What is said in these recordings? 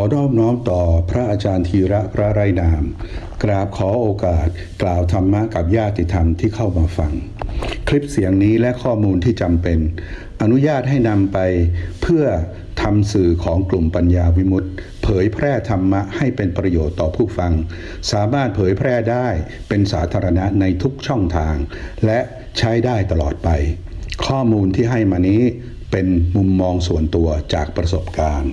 อน้อมน้อมต่อพระอาจารย์ธีระพระไรนาม กราบขอโอกาสกล่าวธรรมะกับญาติธรรมที่เข้ามาฟัง คลิปเสียงนี้และข้อมูลที่จำเป็น อนุญาตให้นำไปเพื่อทำสื่อของกลุ่มปัญญาวิมุตติเผยแพร่ธรรมะให้เป็นประโยชน์ต่อผู้ฟัง สามารถเผยแพร่ได้เป็นสาธารณะในทุกช่องทาง และใช้ได้ตลอดไป ข้อมูลที่ให้มานี้เป็นมุมมองส่วนตัวจากประสบการณ์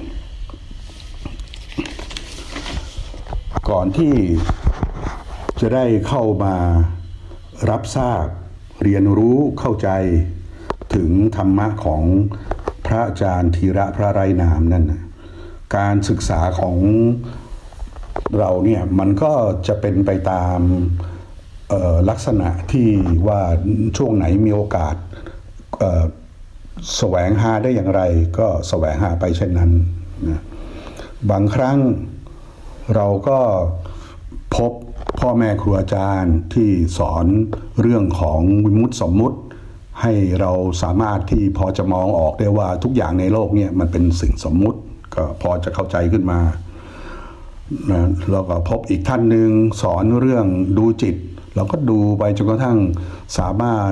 ก่อนที่จะได้เข้ามารับทราบ เรียนรู้เข้าใจถึงธรรมะของพระอาจารย์ธีระพระไรนามนั่นนะการศึกษาของเราเนี่ยมันก็จะเป็นไปตามลักษณะที่ว่าช่วงไหนมีโอกาสแสวงหาได้อย่างไรก็แสวงหาไปเช่นนั้นนะบางครั้ง เราก็พบพ่อแม่ครูอาจารย์ที่สอนเรื่องของวิมุตติสมมุติ ให้เราสามารถที่พอจะมองออกได้ว่าทุกอย่างในโลกเนี่ยมันเป็นสิ่งสมมุติก็พอจะเข้าใจขึ้นมาแล้วก็พบอีกท่านหนึ่งสอนเรื่องดูจิต เราก็ดูไปจนกระทั่งสามารถ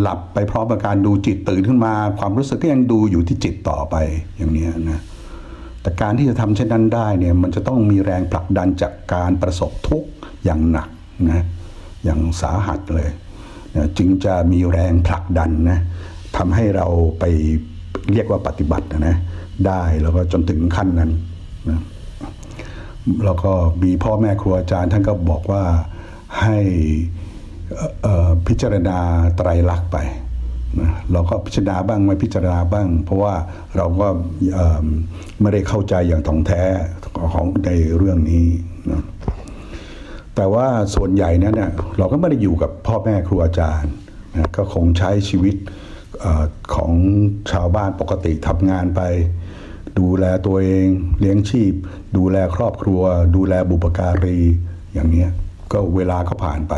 หลับไปพร้อมกับการดูจิตตื่นขึ้นมา ความรู้สึกก็ยังดูอยู่ที่จิตต่อไปอย่างนี้นะ แต่การที่จะทำเช่นนั้นได้เนี่ยมันจะต้องมีแรงผลักดันจากการประสบทุกข์อย่างหนักนะอย่างสาหัสเลยนะจึงจะมีแรงผลักดันนะทำให้เราไปเรียกว่าปฏิบัตินะได้แล้วก็จนถึงขั้นนั้นนะแล้วก็มีพ่อแม่ครูอาจารย์ท่านก็บอกว่าให้พิจารณาไตรลักษณ์ไป เราก็พิจารณาบ้างไม่พิจารณาบ้าง เพราะว่าเราก็ไม่ได้เข้าใจอย่างถ่องแท้ของในเรื่องนี้นะแต่ว่าส่วนใหญ่นั้นเนี่ยเราก็ไม่ได้อยู่กับพ่อแม่ครูอาจารย์นะก็คงใช้ชีวิตอของชาวบ้านปกติทำงานไป ดูแลตัวเองเลี้ยงชีพ ดูแลครอบครัว ดูแลบุปการีอย่างเนี้ยก็เวลาก็ผ่านไป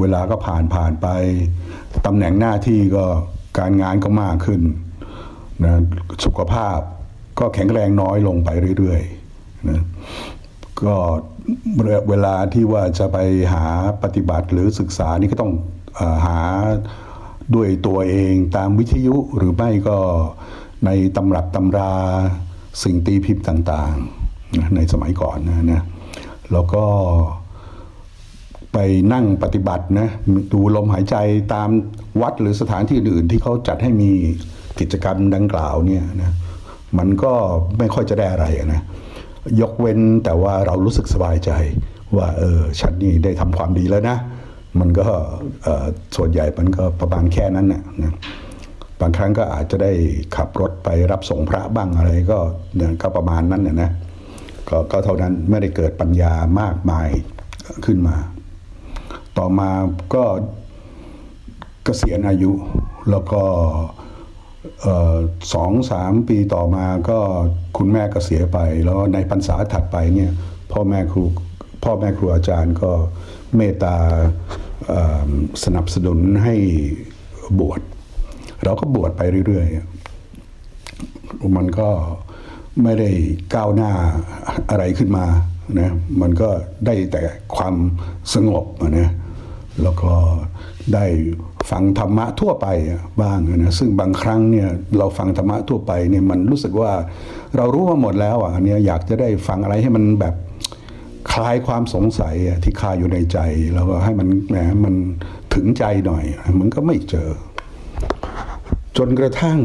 เวลาก็ผ่านผ่านไปตำแหน่งหน้าที่ก็การงานก็มากขึ้นนะสุขภาพก็แข็งแรงน้อยลงไปเรื่อยๆนะก็เวลาที่ว่าจะไปหาปฏิบัติหรือศึกษานี่ก็ต้องอหาด้วยตัวเองตามวิทยุหรือไม่ก็ในตำรับตำราสิ่งตีพิมพ์ต่างๆ ในสมัยก่อนนะนะแล้วก็ ไปนั่งปฏิบัตินะดูลมหายใจตามวัดหรือสถานที่อื่นที่เขาจัดให้มีกิจกรรมดังกล่าวเนี่ยนะมันก็ไม่ค่อยจะได้อะไรนะยกเว้นแต่ว่าเรารู้สึกสบายใจ ว่าเออฉันนี่ได้ทำความดีแล้วนะ มันก็ส่วนใหญ่มันก็ประมาณแค่นั้นนะนะบางครั้งก็อาจจะได้ขับรถไปรับส่งพระบ้างอะไรก็เนี่ยก็ประมาณนั้นนะนะกก็เท่านั้นไม่ได้เกิดปัญญามากมายขึ้นมา ต่อมาก็เกษียณอายุ แล้วก็สองสามปีต่อมาก็คุณแม่ก็เสียไป แล้วในพรรษาถัดไปเนี่ยพ่อแม่ครูพ่อแม่ครูอาจารย์ก็เมตตาสนับสนุนให้บวชเราก็บวชไปเรื่อยๆ มันก็ไม่ได้ก้าวหน้าอะไรขึ้นมานะมันก็ได้แต่ความสงบนะ แล้วก็ได้ฟังธรรมะทั่วไปบ้างนะซึ่งบางครั้งเนี่ยเราฟังธรรมะทั่วไปเนี่ยมันรู้สึกว่าเรารู้มาหมดแล้วอะอันเนี้ยอยากจะได้ฟังอะไรให้มันแบบคลายความสงสัยที่คาอยู่ในใจ แล้วก็ให้มันแหมมันถึงใจหน่อยมันก็ไม่เจอ จนกระทั่ง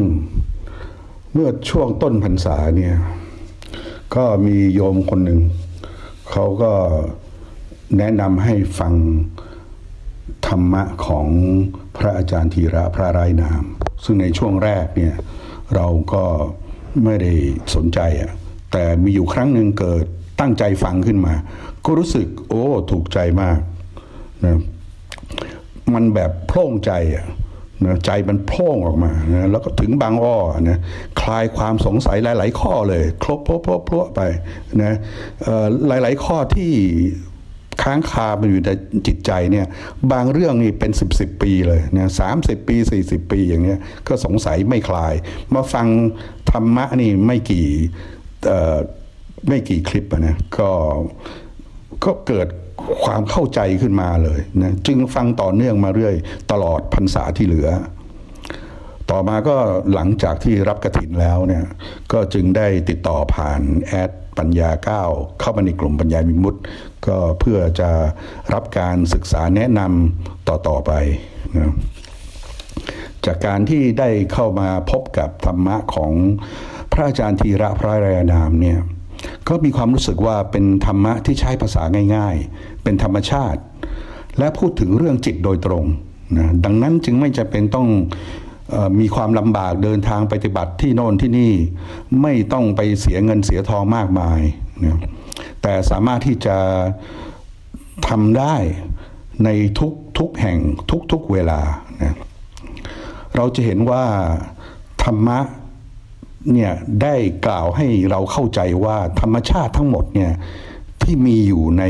เมื่อช่วงต้นพรรษาเนี่ยก็มีโยมคนหนึ่งเขาก็แนะนำให้ฟัง ธรรมะของพระอาจารย์ธีระพระรายนาม ซึ่งในช่วงแรกเนี่ยเราก็ไม่ได้สนใจอะแต่มีอยู่ครั้งหนึ่งเกิดตั้งใจฟังขึ้นมา ก็รู้สึกโอ้ถูกใจมากนะมันแบบโพร่งใจอะนะใจมันโพร่งออกมานะแล้วก็ถึงบางอ้อนะคลายความสงสัยหลาย ๆ ข้อเลย ครบพรบพรบพรบไปนะหลาย ๆ ข้อที่ ค้างคามันอยู่ในจิตใจเนี่ยบางเรื่องนี่เป็นสิบสิบปีเลยนะสามสิบปีสี่สิบปีอย่างเนี้ยก็สงสัยไม่คลาย มาฟังธรรมะนี่ไม่กี่ไม่กี่คลิปนะก็ก็เกิดความเข้าใจขึ้นมาเลยนะจึงฟังต่อเนื่องมาเรื่อย ตลอดพรรษาที่เหลือ ต่อมาก็หลังจากที่รับกระถินแล้วเนี่ยก็จึงได้ติดต่อผ่านแอด ปัญญาเก้าเข้ามาในกลุ่มปัญญามิมุตติก็เพื่อจะรับการศึกษาแนะนำต่อ ๆ ไปนะจากการที่ได้เข้ามาพบกับธรรมะของพระอาจารย์ธีระพระรายนามเนี่ยก็มีความรู้สึกว่าเป็นธรรมะที่ใช้ภาษาง่าย ๆ เป็นธรรมชาติ และพูดถึงเรื่องจิตโดยตรงนะดังนั้นจึงไม่จำเป็นต้อง มีความลำบากเดินทางไปฏิบัติที่โน่นที่นี่ไม่ต้องไปเสียเงินเสียทองมากมายนะแต่สามารถที่จะทำได้ในทุกทุกแห่งทุกทุกเวลานะเราจะเห็นว่าธรรมะเนี่ยได้กล่าวให้เราเข้าใจว่าธรรมชาติทั้งหมดเนี่ยที่มีอยู่ใน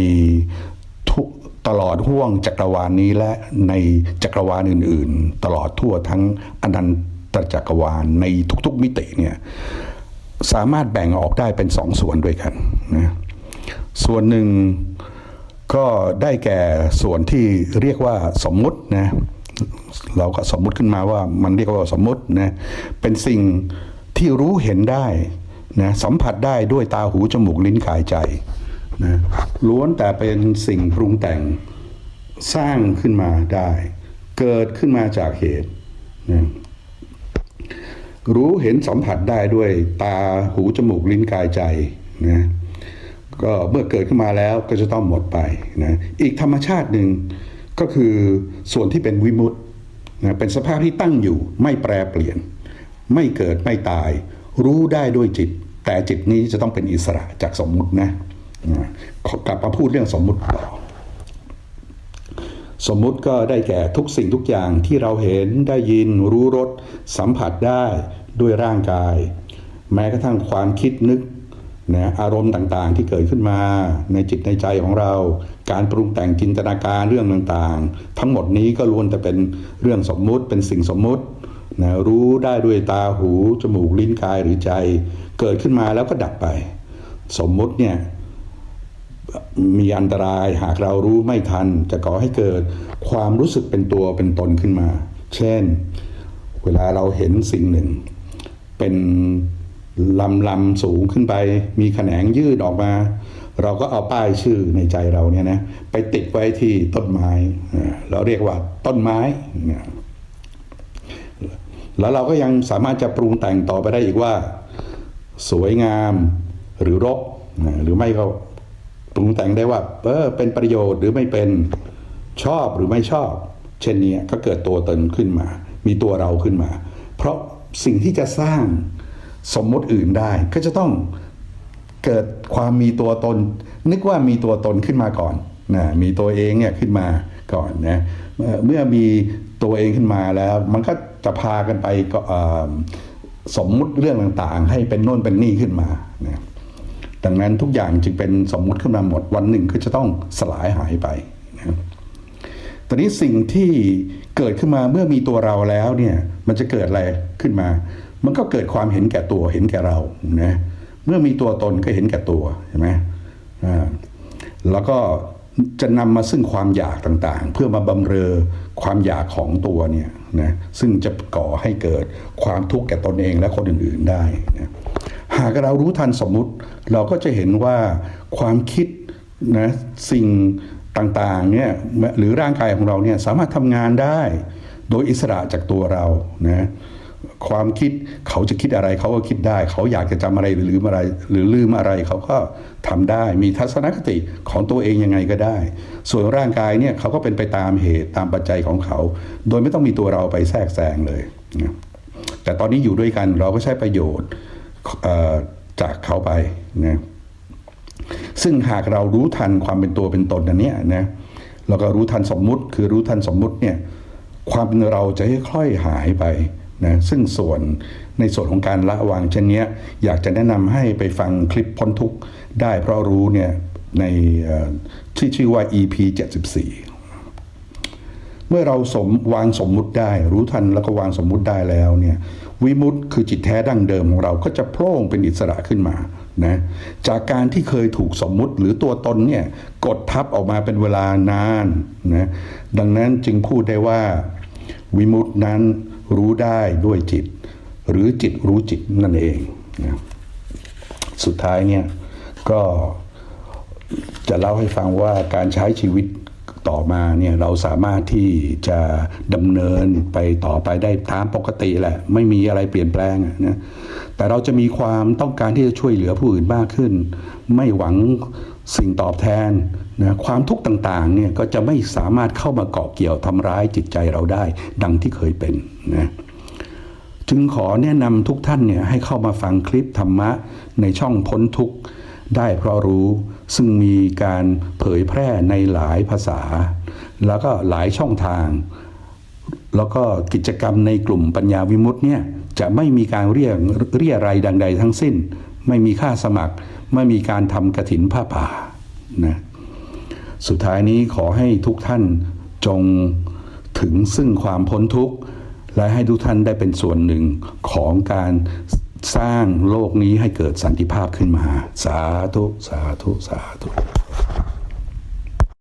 ตลอดห่วงจักรวาลนี้และในจักรวาลอื่น ๆ ตลอดทั่วทั้งอนันตจักรวาลในทุกๆมิติเนี่ยสามารถแบ่งออกได้เป็นสองส่วนด้วยกันนะส่วนหนึ่งก็ได้แก่ส่วนที่เรียกว่าสมมุตินะเราก็สมมุติขึ้นมาว่ามันเรียกว่าสมมุตินะเป็นสิ่งที่รู้เห็นได้นะสัมผัสได้ด้วยตาหูจมูกลิ้นกายใจ นะล้วนแต่เป็นสิ่งปรุงแต่งสร้างขึ้นมาได้ เกิดขึ้นมาจากเหตุนะรู้เห็นสัมผัสได้ด้วยตาหูจมูกลิ้นกายใจนะก็เมื่อเกิดขึ้นมาแล้วก็จะต้องหมดไปนะอีกธรรมชาติหนึ่งก็คือส่วนที่เป็นวิมุตนะเป็นสภาพที่ตั้งอยู่ไม่แปรเปลี่ยน ไม่เกิดไม่ตาย รู้ได้ด้วยจิต แต่จิตนี้จะต้องเป็นอิสระจากสมมุตินะ กลับมาพูดเรื่องสมมุติต่อสมมุติก็ได้แก่ทุกสิ่งทุกอย่างที่เราเห็นได้ยินรู้รสสัมผัสได้ด้วยร่างกาย แม้กระทั่งความคิดนึกนะอารมณ์ต่างๆ ที่เกิดขึ้นมาในจิตในใจของเรา การปรุงแต่งจินตนาการเรื่องต่างๆ ทั้งหมดนี้ก็ล้วนแต่เป็นเรื่องสมมุติเป็นสิ่งสมมุตินะรู้ได้ด้วยตาหู จมูกลิ้นกายหรือใจ เกิดขึ้นมาแล้วก็ดับไป สมมุติเนี่ย มีอันตรายหากเรารู้ไม่ทัน จะก่อให้เกิดความรู้สึกเป็นตัวเป็นตนขึ้นมา เช่น เวลาเราเห็นสิ่งหนึ่ง เป็นลำลำสูงขึ้นไป มีแขนงยืดออกมา เราก็เอาป้ายชื่อในใจเราเนี่ยนะไปติดไว้ที่ต้นไม้เราเรียกว่าต้นไม้ แล้วเราก็ยังสามารถจะปรุงแต่งต่อไปได้อีกว่า สวยงามหรือรกหรือไม่ก็ ปรุงแต่งได้ว่าเออเป็นประโยชน์หรือไม่เป็นชอบหรือไม่ชอบ เช่นนี้ก็เกิดตัวตนขึ้นมา มีตัวเราขึ้นมา เพราะสิ่งที่จะสร้างสมมติอื่นได้ ก็จะต้องเกิดความมีตัวตน นึกว่ามีตัวตนขึ้นมาก่อนนะมีตัวเองเนี่ยขึ้นมาก่อนนะเมื่อมีตัวเองขึ้นมาแล้ว มันก็จะพากันไปก็สมมุติเรื่องต่างๆ ให้เป็นโน่นเป็นนี่ขึ้นมา ดังนั้นทุกอย่างจึงเป็นสมมุติขึ้นมาหมดวันหนึ่งก็จะต้องสลายหายไปนะตอนนี้สิ่งที่เกิดขึ้นมาเมื่อมีตัวเราแล้วเนี่ยมันจะเกิดอะไรขึ้นมา มันก็เกิดความเห็นแก่ตัวเห็นแก่เรานะเมื่อมีตัวตนก็เห็นแก่ตัวใช่ไหมอ่าแล้วก็จะนำมาซึ่งความอยากต่างๆ เพื่อมาบำเรอความอยากของตัวเนี่ยนะซึ่งจะก่อให้เกิดความทุกข์แก่ตนเองและคนอื่นๆได้นะ หากเรารู้ทันสมมุติ เราก็จะเห็นว่าความคิดนะสิ่งต่างๆเนี่ยหรือร่างกายของเราเนี่ยสามารถทำงานได้ โดยอิสระจากตัวเรานะความคิดเขาจะคิดอะไรเขาก็คิดได้ เขาอยากจะจำอะไรหรือลืมอะไร หรือลืมอะไรเขาก็ทำได้ มีทัศนคติของตัวเองยังไงก็ได้ ส่วนร่างกายเนี่ยเขาก็เป็นไปตามเหตุตามปัจจัยของเขา โดยไม่ต้องมีตัวเราไปแทรกแซงเลยนะแต่ตอนนี้อยู่ด้วยกันเราก็ใช้ประโยชน์ จากเขาไปนะซึ่งหากเรารู้ทันความเป็นตัวเป็นตนอันนี้นะเราก็รู้ทันสมมุติคือรู้ทันสมมุติเนี่ยความเป็นเราจะค่อยๆหายไปนะซึ่งส่วนในส่วนของการละวางเช่นนี้อยากจะแนะนำให้ไปฟังคลิปพ้นทุกข์ได้เพราะรู้เนี่ยในที่ชื่อว่า EP 74เมื่อเราสมวางสมมุติได้ รู้ทันแล้วก็วางสมมุติได้แล้วเนี่ยวิมุตติคือจิตแท้ดั้งเดิมของเราก็จะโผล่งเป็นอิสระขึ้นมานะจากการที่เคยถูกสมมุติหรือตัวตนเนี่ยกดทับออกมาเป็นเวลานานนะดังนั้นจึงพูดได้ว่า วิมุตตินั้นรู้ได้ด้วยจิต หรือจิตรู้จิตนั่นเองนะสุดท้ายเนี่ยก็จะเล่าให้ฟังว่าการใช้ชีวิต ต่อมาเนี่ยเราสามารถที่จะดำเนินไปต่อไปได้ตามปกติแหละ ไม่มีอะไรเปลี่ยนแปลงนะแต่เราจะมีความต้องการที่จะช่วยเหลือผู้อื่นมากขึ้น ไม่หวังสิ่งตอบแทนนะความทุกข์ต่างๆเนี่ยก็จะไม่สามารถเข้ามาเกาะเกี่ยวทำร้ายจิตใจเราได้ ดังที่เคยเป็นนะจึงขอแนะนำทุกท่านเนี่ยให้เข้ามาฟังคลิปธรรมะในช่องพ้นทุกข์ ได้เพราะรู้ซึ่งมีการเผยแพร่ในหลายภาษา แล้วก็หลายช่องทาง แล้วก็กิจกรรมในกลุ่มปัญญาวิมุตติเนี่ยจะไม่มีการเรียกเรียอะไรดังใดทั้งสิ้น ไม่มีค่าสมัคร ไม่มีการทำกระถินผ้าป่านะสุดท้ายนี้ขอให้ทุกท่านจงถึงซึ่งความพ้นทุกข์ และให้ทุกท่านได้เป็นส่วนหนึ่งของการ สร้างโลกนี้ให้เกิดสันติภาพขึ้นมา สาธุ สาธุ สาธุ